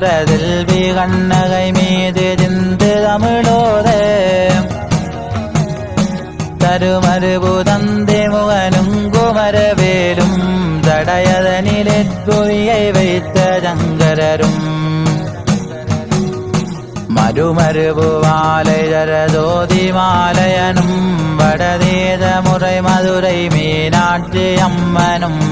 வாழ்கின்ற செல்வி கண்ணகை மீது சிந்து தமிழோரே தருமருபு தந்தை முகனும் குமரவேலும் தடயதனிலெற்புவியை வைத்த ஜங்கரரும் சங்கரரும் மறுமருபுவாலயரதோதி மாலையனும் வடதேத முறை மதுரை மீனாட்சி அம்மனும்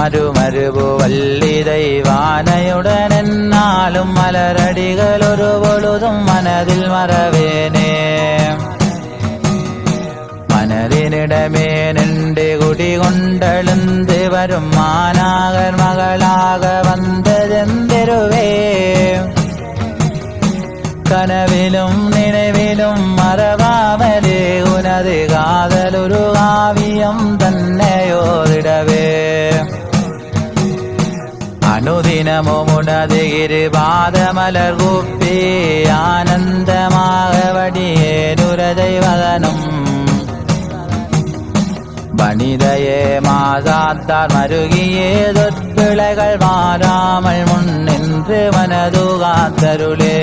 മരുമരുപുവല്ലി ദൈവാനയുടനെന്നാലും മലരടികൾ ഒരു പൊഴുതും മനതിൽ മറവേനേ. മനതിനിടമേനുണ്ട് കുടി കൊണ്ടെളുന്ത് വരും മാനാകർ മകളാക വന്നതെന്തിരുവേ? കനവിലും നിലവിലും മറവാമലേ ഉനത് കാതലൊരു കാവ്യം തന്നെയോരിടവേ அனுதினமும் உனது இருபாதமலர் கூப்பி ஆனந்தமாக வடியேனுரதை வதனும் வனிதையே மாதாத்தார் மருகியே தொற்பிழைகள் மாறாமல் முன் நின்று மனது காத்தருளே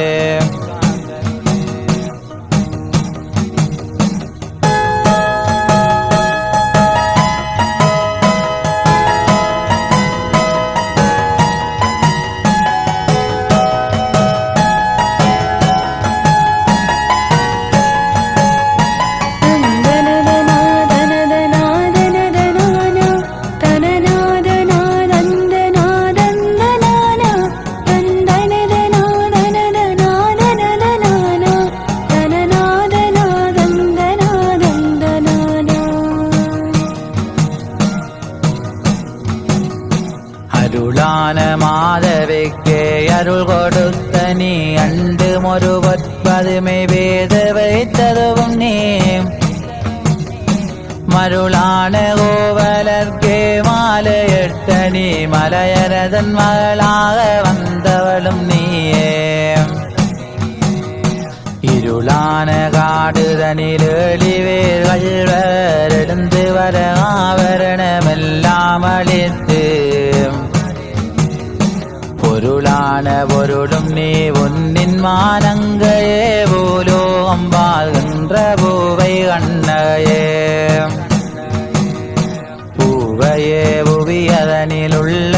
மாலையிட்ட நீ மலையரதன் மகளாக வந்தவளும் நீயே. இருளான காடுதனில் எளிவேர்கள் எழுந்து வர ஆவரணமெல்லாம் அழித்து பொருளான பொருளும் நீ உன்னின் மானங்கையே பூலோகம் வாழ்கின்ற பூவை கண்ணையே பூவையே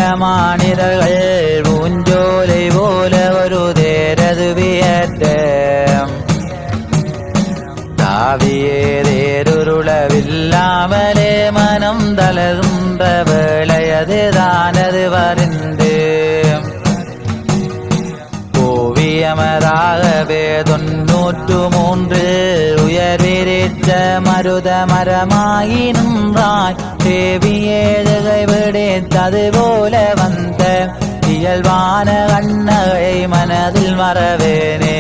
വനമാണിതകൾ പൂഞ്ചോലി പോലെ ഒരു തേരത് വിയറ്റം. താവിയെ തേരുരുളവില്ലാമലെ മനം തളരുന്ന വേളയത് താനത് വരണ്ട്. കോവിയമതാകവേ തൊണ്ണൂറ്റു മൂന്ന് ഉയർവിരിച്ച മരുത தேவியேழுகை விடைத்தது போல வந்த இயல்பான கண்ணகை மனதில் மறவேனே.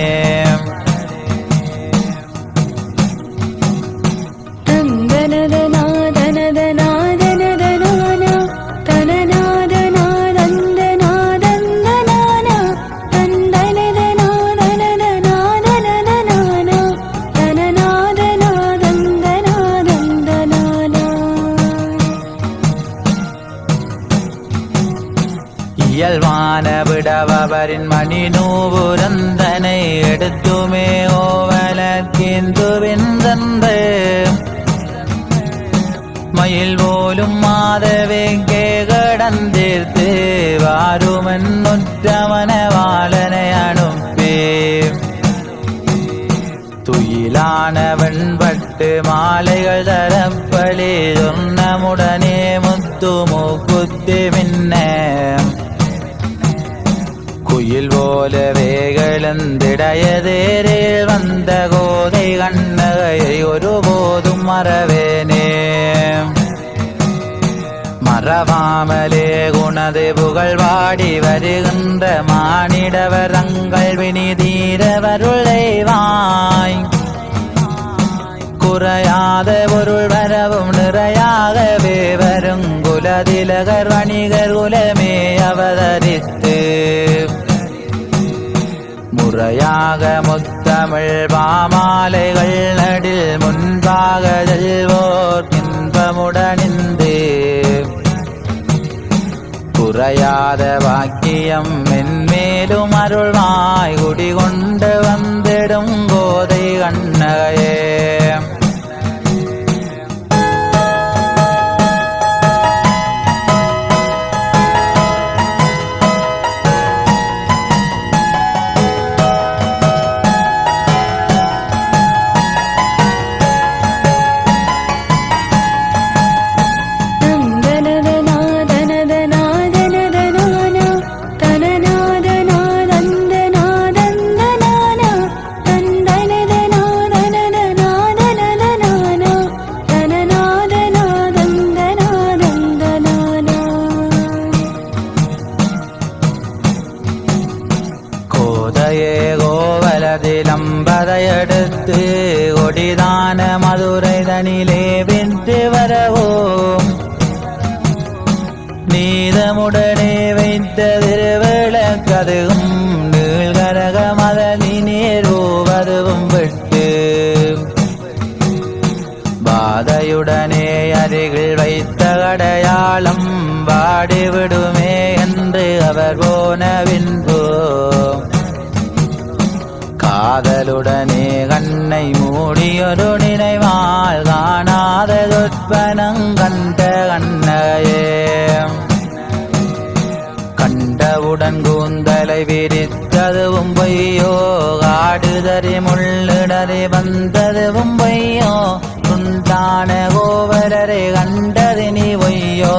மயில் போலும் மாதவேங்கே கடந்தீர்த்து வாருமன் நொற்றமன வாழனை அனுப்பி. துயிலான வெண்பட்டு மாலைகள் தரப்பளி சொன்னமுடனே முத்து மூக்குத்தி மின்ன. குயில் போல வேகளந்திடையதேரில் வந்த கோதை கண்ணகையை ஒருபோதும் மறவேனே. மறவாமலே குணது புகழ் வாடி வருகின்ற மானிடவரங்கள் தங்கள் வினி குறையாத பொருள் வரவும் நிறையாகவே வரும் குலதிலகர் வணிகர் குலமே அவதரித்து. முறையாக முத்தமிழ் பாமாலைகள் நடில் முன்பாக செல்வோர் இன்பமுடனின்றே குறையாத வாக்கியம் மென்மேலும் அருள்வாய். குடிகொண்டு வந்திடும் கோதை கண்ணகையே. பாதையுடனே அருகில் வைத்த அடையாளம் வாடிவிடுமே என்று அவர் போன பின்பு. காதலுடனே கண்ணை மூடியொரு நினைவால் காணாத சொற்பனங் கண்ட கண்ணையே கண்டவுடன் கூந்தலை விரித்ததுவும் பொய்யோ காடுதறி முள்ளிடறி வந்ததுவும் பொய்யோ ஞான கோவலரை கண்டதினி வையோ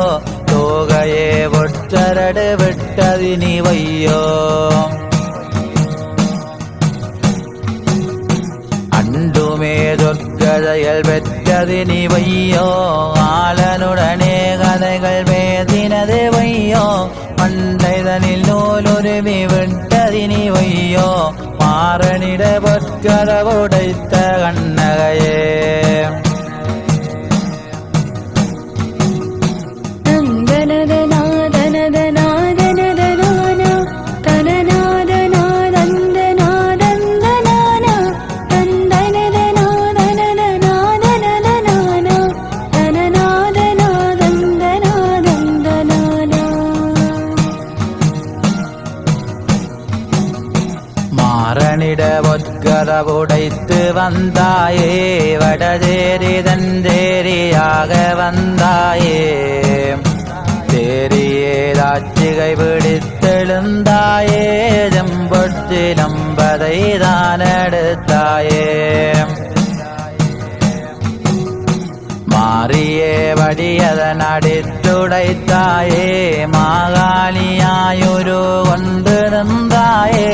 தோகையே ஒற்றரடு விட்டதினி வையோ அண்டுமே சொற்கதைகள் பெற்றதினி வையோ ஆளனுடனே கதைகள் பேசினது வையோ மண்டைதனில் நூலுருவி விட்டதினி வையோ மாறனிட பொற்கதவுடைத்த கண்ணகையே. உடைத்து வந்தாயே வடதேரி தந்தேரியாக வந்தாயே. தேரியே தாட்சிகை பிடித்தெழுந்தாயே செம்பொற்றிலம்பதை தான் எடுத்தாயே மாறியே வடியதன் அடித்துடைத்தாயே மாகாளியாயொரு கொண்டிருந்தாயே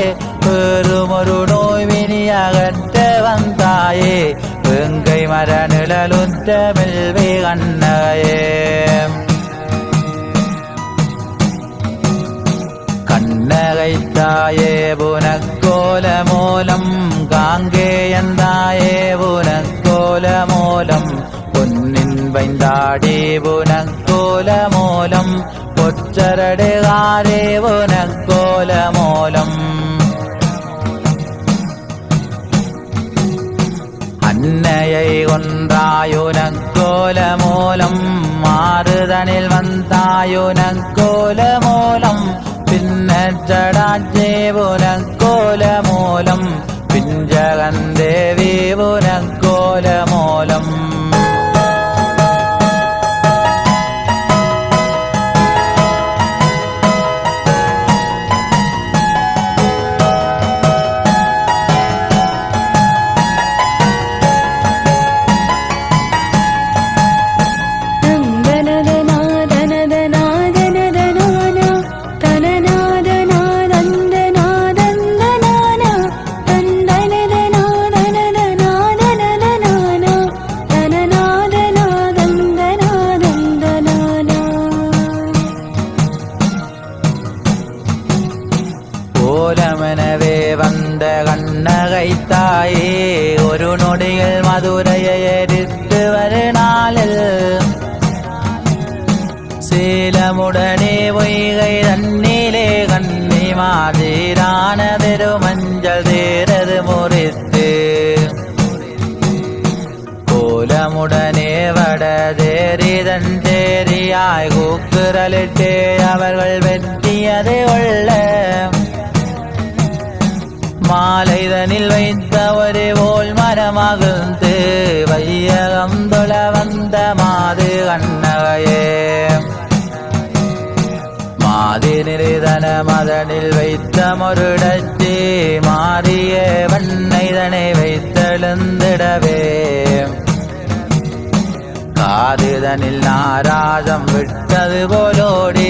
பெருமொரு நோய் வினி அகற்ற வந்தாயே. வெங்கை மர நிழலுற்ற மெல்வி கண்ணையே. கண்ணகைத்தாயே புனக்கோல மூலம். காங்கேயந்தாயே புனக்கோல மூலம். பொன்னின் வைந்தாடி புனக்கோல மூலம். பொச்சரடுகாரே புனக்கோல വന്തായുനക്കോലമൂലം മാറുതണിൽ വന്തായുനക്കോലമൂലം പിന്നച്ചടാജേവുനക്കോലമൂലം പിഞ്ചകൻ ദേവീവുനക്കോലം வடதேரிதன் தேரியாய் கூக்குரலிட்டே அவர்கள் வெட்டியதை உள்ள மாலைதனில் வைத்த ஒரு ஓல் மரமகிழ்ந்து வையகம் தொழ வந்த மாது கண்ணகையே. மாதி நிறுதன மதனில் வைத்த முருடச்சி மாறிய வண்ணைதனை வைத்தெழுந்திடவே. காதுதனில் நாராஜம் விட்டது போலோடி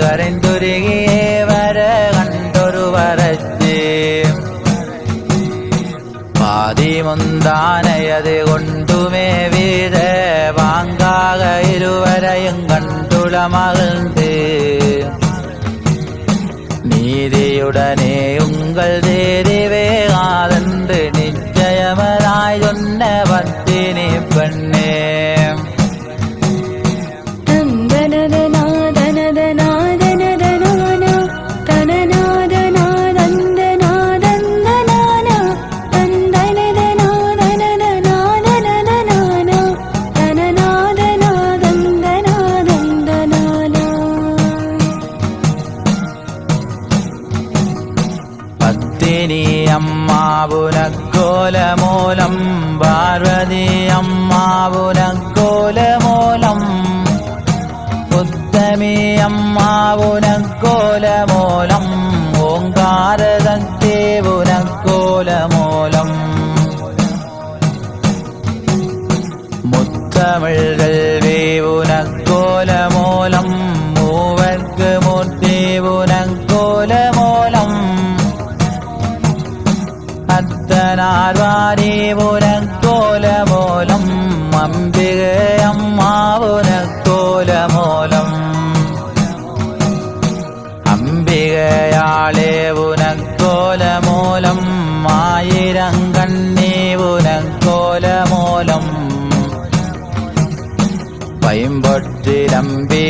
கரைந்துருகியே வர கண்டொரு வரச்சி. பாதி முந்தானையது கொண்டுமே வீத வாங்காக இருவரையும் தமிழ்கள்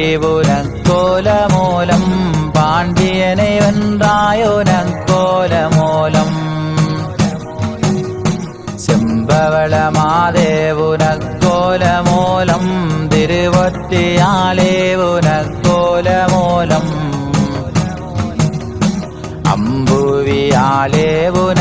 ശ്രീപുരങ്കോലമൂലം പാണ്ഡ്യനൈ വന്ദായോലങ്കോലമൂലം ശംഭവള മാദേവുനക്കോലമൂലം തിരുവൊറ്റിയാളേവുനക്കോലമൂലം അമ്പുവിയാളേവുന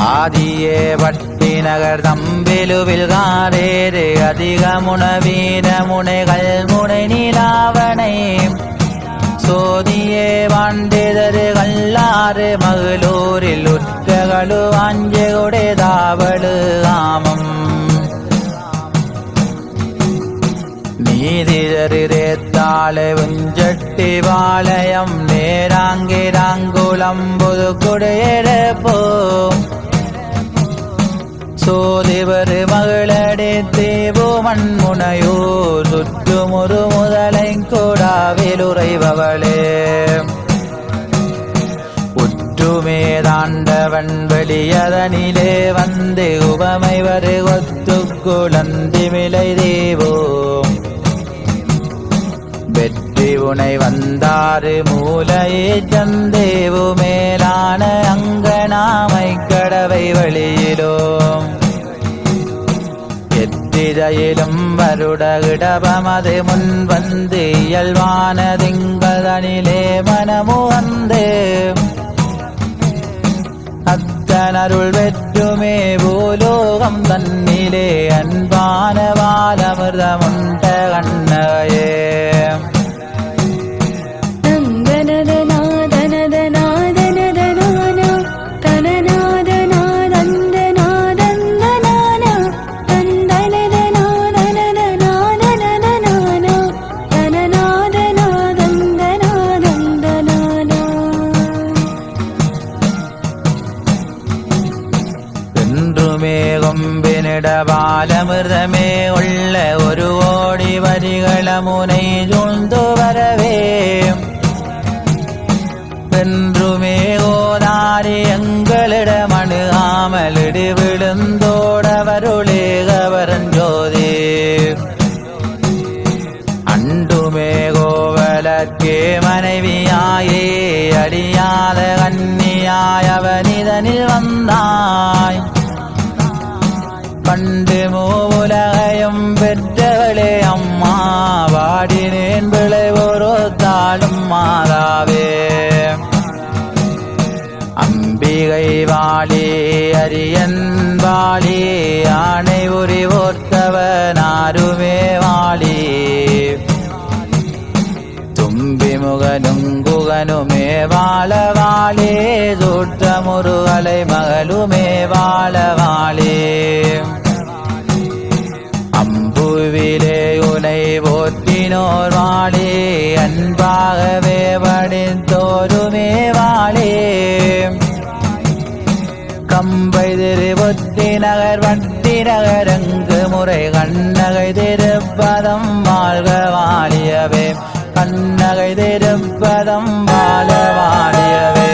ആദിയെ വട്ടിനഗർ തമ്പിലുവിൽ കാറേര് അധികമുണവീരമുണകൾ മുണനിലാവണേ സോതിയെ വാണ്ടിതര് കല്ലാറ് മകളൂരിൽ ഉറ്റകളു വാഞ്ചയുടെ താവള് കാമം നീതിതറിതേത്താളെ ഉഞ്ചട്ടി പാളയം നേരാങ്കിരാങ്കുളം പുതുക്കുടയെടുപ്പോ சோதிவர் மகளடே தேவோ மண்முனையோ சுற்றுமுறு முதலை கூடாவிலுறைபவளே உற்றுமே தாண்டவன் வெளியதனிலே வந்து உபமை வரு கொத்து குழந்திமிலை தேவோ. துணை வந்தாறு மூலையே சந்தேவு மேலான அங்கனாமை கடவை வழியிலோம். எத்திரையிலும் வருடகிடபமது முன் வந்து இயல்பான திங்கதனிலே மனமுகந்து அத்தனருள் வெற்றுமே பூலோகம் தன்னிலே அன்பான பாலமிர்தமுண்ட கண்ணகையே. வாழி ஆணை உரி ஓர்த்தவனாருமே வாழி. தும்பி முகனுங்குகனுமே வாழ வாழே சூற்றமுருகலை மகளுமே வாழ வாழே. அம்புவிலே உனை போற்றினோர் வாழே அன்பாகவே படித்தோருமே வாழே. கம்பை திரு ஒத்தி நகர் வட்டி நகர் நகரங்கு முறை கண்ணகை திருப்பதம் வாழ்க வாழியவே கண்ணகை திருப்பதம் வாழ வாழியவே